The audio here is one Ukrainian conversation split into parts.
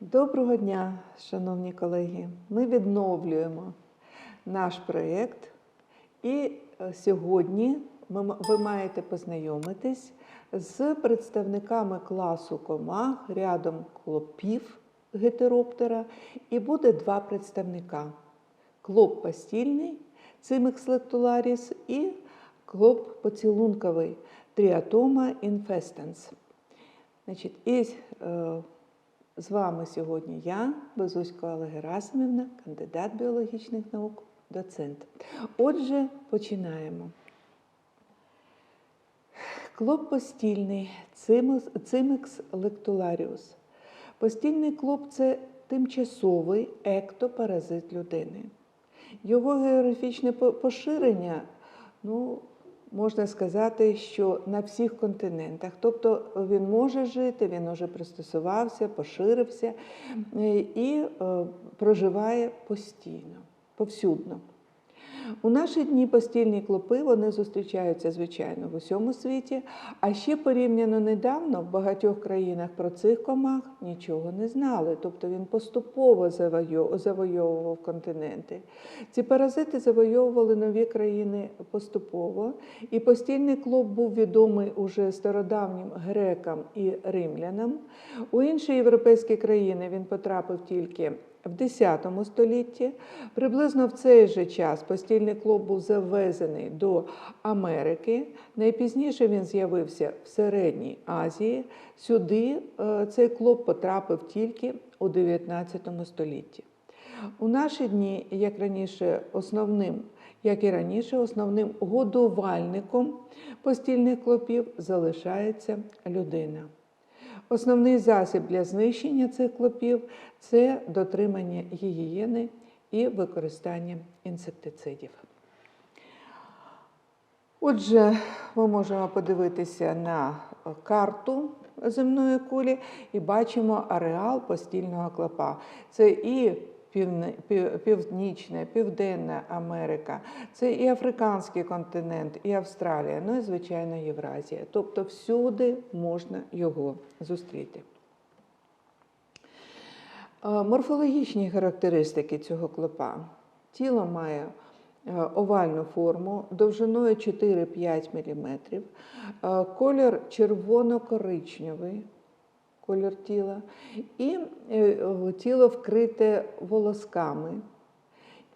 Доброго дня, шановні колеги! Ми відновлюємо наш проєкт, і е, сьогодні ви маєте познайомитись з представниками класу комах, рядом клопів гетероптера, і буде два представника: клоп постільний, цимекс лектуларіс і клоп поцілунковий тріатома інфестенс. Значить, і е, з вами сьогодні я, Безуська Олега Герасимівна, кандидат біологічних наук, доцент. Отже, починаємо. Клоп постільний, цимекс лектуларіус. Постільний клоп це тимчасовий ектопаразит людини. Його географічне поширення, ну, можна сказати, що на всіх континентах. Тобто він може жити, він уже пристосувався, поширився е, і е, проживає постійно, повсюдно. У наші дні постільні клопи вони зустрічаються, звичайно, в усьому світі, а ще порівняно недавно в багатьох країнах про цих комах нічого не знали. Тобто він поступово завойовував континенти. Ці паразити завойовували нові країни поступово, і постільний клоп був відомий уже стародавнім грекам і римлянам. У інші європейські країни він потрапив тільки в X столітті. Приблизно в цей же час постільний клоп був завезений до Америки. Найпізніше він з'явився в Середній Азії. Сюди е, цей клоп потрапив тільки у 19 столітті. У наші дні, як раніше, основним, як і раніше, основним годувальником постільних клопів залишається людина. Основний засіб для знищення цих клопів це дотримання гігієни і використання інсектицидів. Отже, ми можемо подивитися на карту земної кулі і бачимо ареал постільного клопа. Це і Північна, Південна Америка, це і африканський континент, і Австралія, ну і звичайно Євразія. Тобто всюди можна його зустріти. Е, Морфологічні характеристики цього клопа. Тіло має е, овальну форму довжиною 4-5 мм, е, колір червоно-коричневий, колір тіла, і е, тіло вкрите волосками.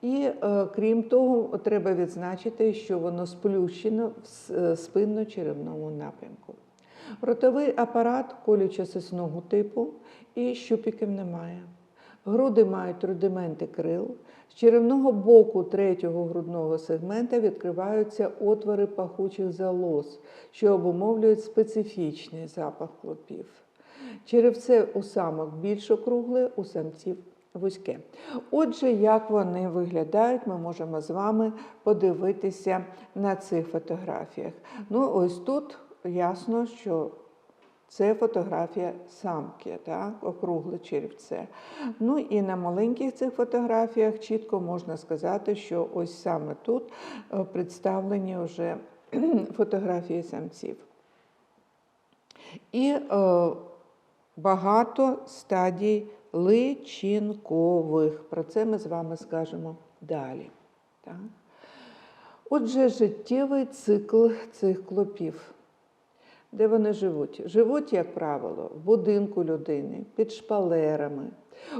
І е, крім того, треба відзначити, що воно сплющено в е, спинно-черевному напрямку. Ротовий апарат колючо-сосного типу і щупіків немає. Груди мають рудименти крил. З черевного боку третього грудного сегмента відкриваються отвори пахучих залоз, що обумовлюють специфічний запах клопів. Черевце у самок більш округле, у самців вузьке. Отже, як вони виглядають, ми можемо з вами подивитися на цих фотографіях. Ну, ось тут ясно, що це фотографія самки, так, округле черевце. Ну і на маленьких цих фотографіях чітко можна сказати, що ось саме тут е, представлені вже фотографії самців. І е, багато стадій личинкових. Про це ми з вами скажемо далі. Так? Отже, життєвий цикл цих клопів. Де вони живуть? Живуть, як правило, в будинку людини, під шпалерами,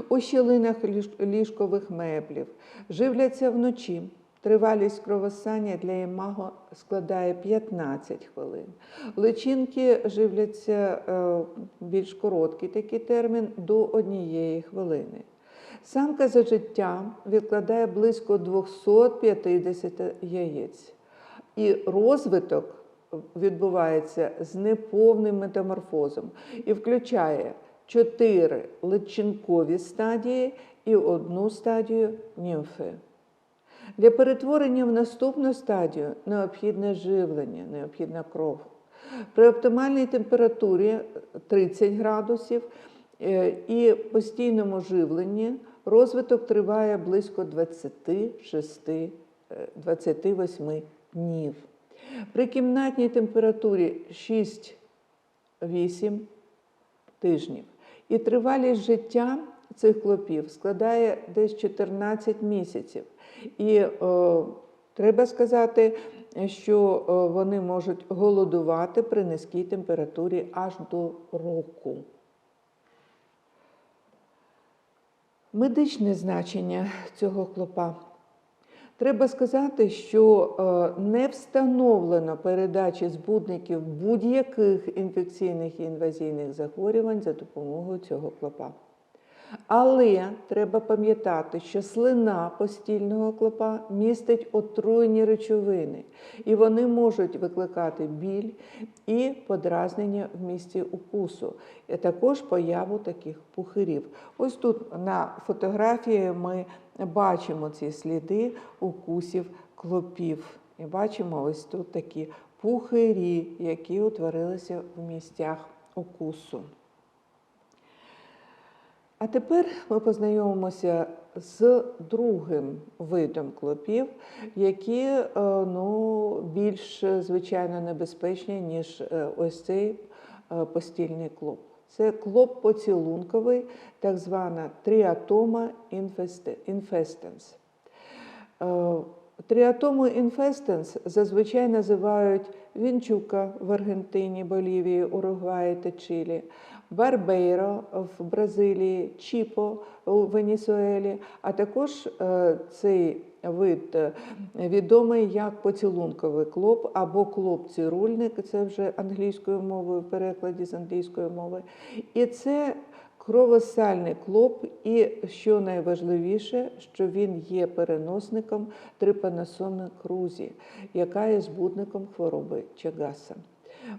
у щілинах ліжкових меблів, живляться вночі. Тривалість кровосання для імаго складає 15 хвилин. Личинки живляться е, більш короткий такий термін до однієї хвилини. Самка за життя відкладає близько 250 яєць. І розвиток відбувається з неповним метаморфозом і включає чотири личинкові стадії і одну стадію німфи. Для перетворення в наступну стадію необхідне живлення, необхідна кров. При оптимальній температурі 30 градусів е, і постійному живленні розвиток триває близько 26, е, 28 днів. При кімнатній температурі 6-8 тижнів. І тривалість життя цих клопів складає десь 14 місяців. І е, треба сказати, що е, вони можуть голодувати при низькій температурі аж до року. Медичне значення цього клопа. Треба сказати, що е, не встановлено передачі збудників будь-яких інфекційних і інвазійних захворювань за допомогою цього клопа. Але треба пам'ятати, що слина постільного клопа містить отруйні речовини, і вони можуть викликати біль і подразнення в місці укусу, і також появу таких пухирів. Ось тут на фотографії ми бачимо ці сліди укусів клопів. І бачимо ось тут такі пухирі, які утворилися в місцях укусу. А тепер ми познайомимося з другим видом клопів, які е, ну, більш звичайно небезпечні, ніж е, ось цей е, постільний клоп. Це клоп поцілунковий, так звана тріатома інфестенс. Тріатому інфестенс зазвичай називають вінчука в Аргентині, Болівії, Уругваї та Чилі, Барбейро в Бразилії, Чіпо у Венесуелі, а також е, цей вид е, відомий як поцілунковий клоп або клоп-цирульник, це вже англійською мовою в перекладі з англійської мови. І це кровосальний клоп, і що найважливіше, що він є переносником трипаносоми крузі, яка є збудником хвороби Чагаса.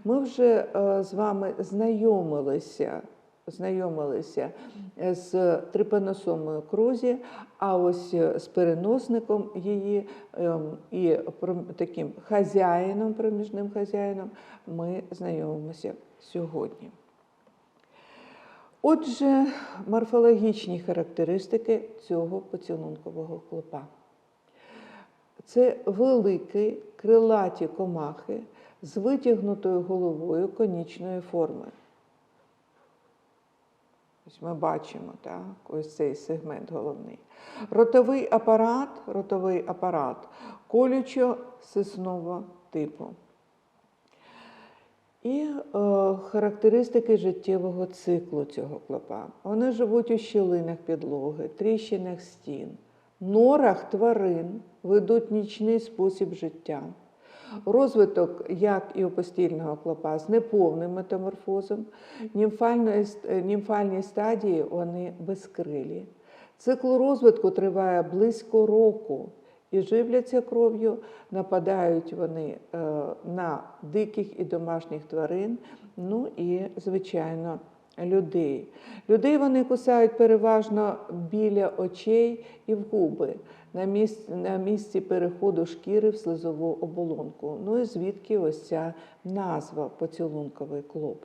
Ми вже е, з вами знайомилися. Знайомилися з трипаносомою крузі, а ось з переносником її ем, і таким хазяїном, проміжним хазяїном, ми знайомимося сьогодні. Отже, морфологічні характеристики цього поцілункового клопа. Це великі крилаті комахи з витягнутою головою конічної форми. Ось Ми бачимо так, ось цей сегмент головний. Ротовий апарат, ротовий апарат колючо-сисного типу. І е, характеристики життєвого циклу цього клопа. Вони живуть у щілинах підлоги, тріщинах стін, норах тварин ведуть нічний спосіб життя. Розвиток, як і у постільного клопа, з неповним метаморфозом, німфальні стадії вони безкрилі. Цикл розвитку триває близько року і живляться кров'ю, нападають вони е, на диких і домашніх тварин, ну і, звичайно, людей. Людей вони кусають переважно біля очей і в губи, на місці, на місці переходу шкіри в слизову оболонку. Ну і звідки ось ця назва поцілунковий клоп.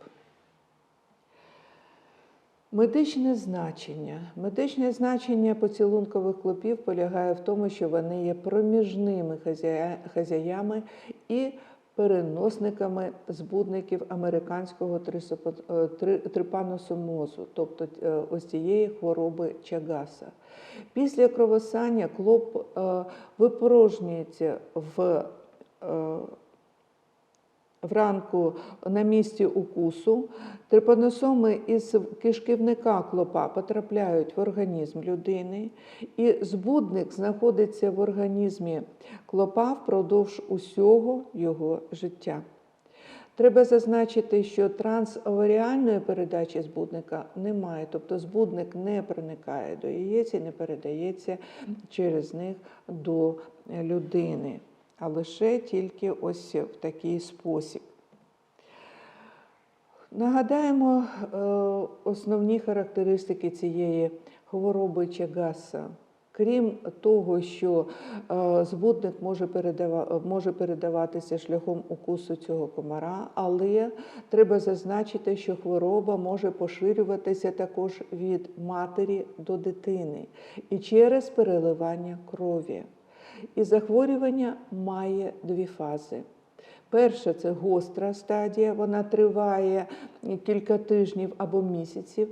Медичне значення. Медичне значення поцілункових клопів полягає в тому, що вони є проміжними хазяями і переносниками збудників американського е, трипаносомозу, тобто е, ось цієї хвороби Чагаса. Після кровосання клоп е, випорожнюється в Вранку на місці укусу. Трипаносоми із кишківника клопа потрапляють в організм людини, і збудник знаходиться в організмі клопа впродовж усього його життя. Треба зазначити, що трансоваріальної передачі збудника немає, тобто збудник не проникає до яєць і не передається через них до людини а лише тільки ось в такий спосіб. Нагадаємо е, основні характеристики цієї хвороби Чагаса. Крім того, що е, збудник може передаватися шляхом укусу цього комара, але треба зазначити, що хвороба може поширюватися також від матері до дитини і через переливання крові. І захворювання має дві фази. Перша це гостра стадія, вона триває кілька тижнів або місяців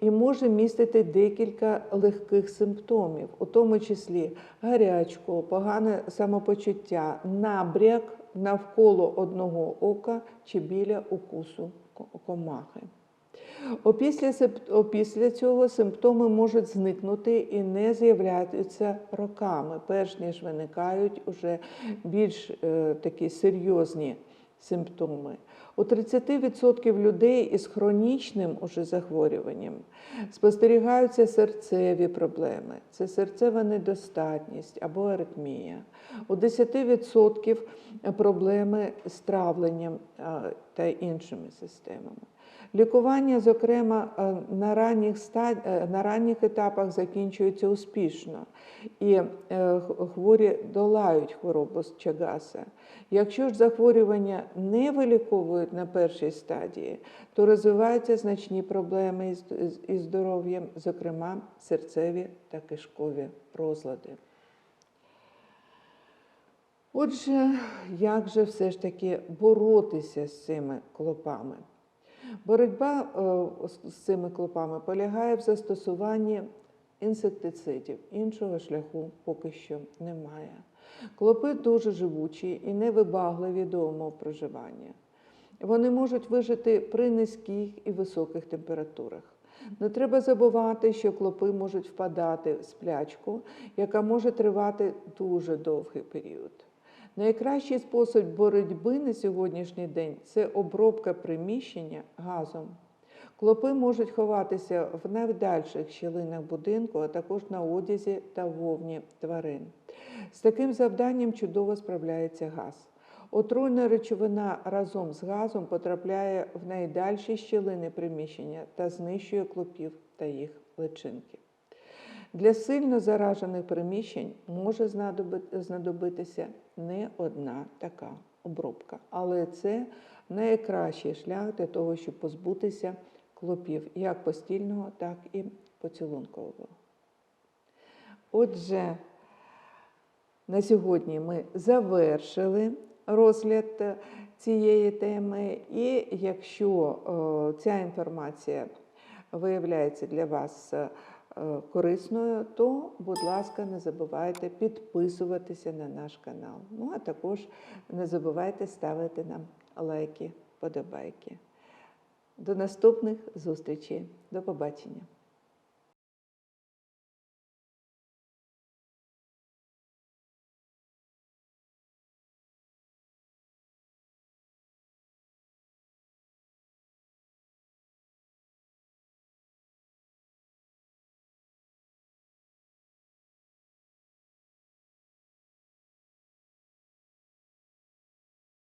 і може містити декілька легких симптомів, у тому числі гарячку, погане самопочуття, набряк навколо одного ока чи біля укусу комахи. Опісля, опісля цього симптоми можуть зникнути і не з'являються роками, перш ніж виникають уже більш е, такі серйозні симптоми. У 30% людей із хронічним уже захворюванням спостерігаються серцеві проблеми. Це серцева недостатність або аритмія. У 10% проблеми з травленням та іншими системами. Лікування, зокрема, е, на ранніх, стад... е, на ранніх етапах закінчується успішно, і е, хворі долають хворобу з Чагаса. Якщо ж захворювання не виліковують на першій стадії, то розвиваються значні проблеми із, здоров'ям, зокрема серцеві та кишкові розлади. Отже, як же все ж таки боротися з цими клопами? Боротьба е, з- цими клопами полягає в застосуванні інсектицидів. Іншого шляху поки що немає. Клопи дуже живучі і невибагливі до умов проживання. Вони можуть вижити при низьких і високих температурах. Не треба забувати, що клопи можуть впадати в сплячку, яка може тривати дуже довгий період. Найкращий спосіб боротьби на сьогоднішній день це обробка приміщення газом. Клопи можуть ховатися в найдальших щілинах будинку, а також на одязі та вовні тварин. З таким завданням чудово справляється газ. Отруйна речовина разом з газом потрапляє в найдальші щілини приміщення та знищує клопів та їх личинки. Для сильно заражених приміщень може знадобитися не одна така обробка, але це найкращий шлях для того, щоб позбутися клопів як постільного, так і поцілункового. Отже, на сьогодні ми завершили розгляд е, цієї теми, і якщо е, ця інформація виявляється для вас е, корисною, то, будь ласка, не забувайте підписуватися на наш канал. Ну а також не забувайте ставити нам лайки, подобайки. До наступних зустрічей. До побачення.